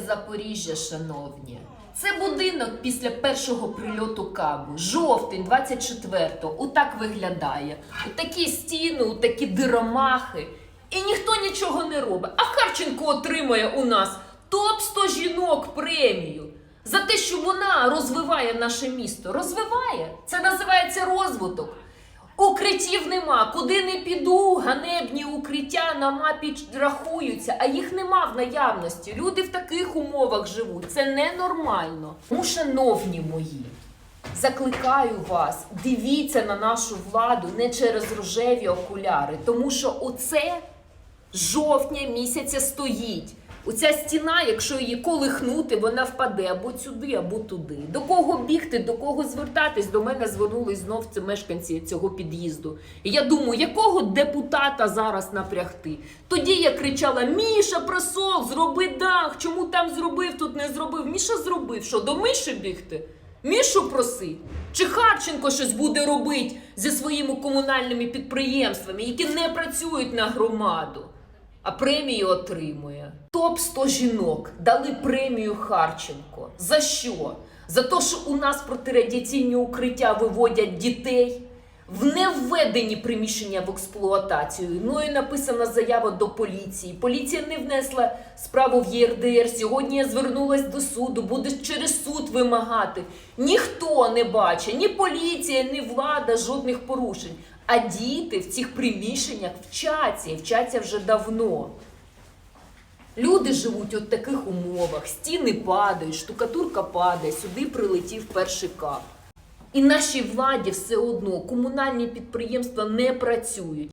Запоріжжя, шановні. Це будинок після першого прильоту кабу. Жовтень 24-го. Отак виглядає. Такі стіни, такі диромахи. І ніхто нічого не робить. А Харченко отримує у нас топ 100 жінок премію. За те, що вона розвиває наше місто. Розвиває. Це називається розвиток. Укриттів нема. Куди не піду, ганебні укриття на мапі рахуються, а їх нема в наявності. Люди в таких умовах живуть. Це ненормально. Тому, шановні мої, закликаю вас, дивіться на нашу владу не через рожеві окуляри, тому що оце жовтня місяця стоїть. Оця стіна, якщо її колихнути, вона впаде або сюди, або туди. До кого бігти, до кого звертатись? До мене звернулись знов ці мешканці цього під'їзду. І я думаю, якого депутата зараз напрягти? Тоді я кричала: Міша, просол, зроби дах! Чому там зробив, тут не зробив? Міша зробив. Що, до Миші бігти? Мішу проси. Чи Харченко щось буде робити зі своїми комунальними підприємствами, які не працюють на громаду? А премію отримує. Топ 100 жінок дали премію Харченко. За що? За те, що у нас протирадіаційні укриття виводять дітей в невведені приміщення в експлуатацію. Ну і написана заява до поліції. Поліція не внесла справу в ЄРДР. Сьогодні я звернулась до суду, буде через суд вимагати. Ніхто не бачить, ні поліція, ні влада, жодних порушень. А діти в цих приміщеннях вчаться і вчаться вже давно. Люди живуть у таких умовах, стіни падають, штукатурка падає, сюди прилетів перший кап. І нашій владі все одно комунальні підприємства не працюють.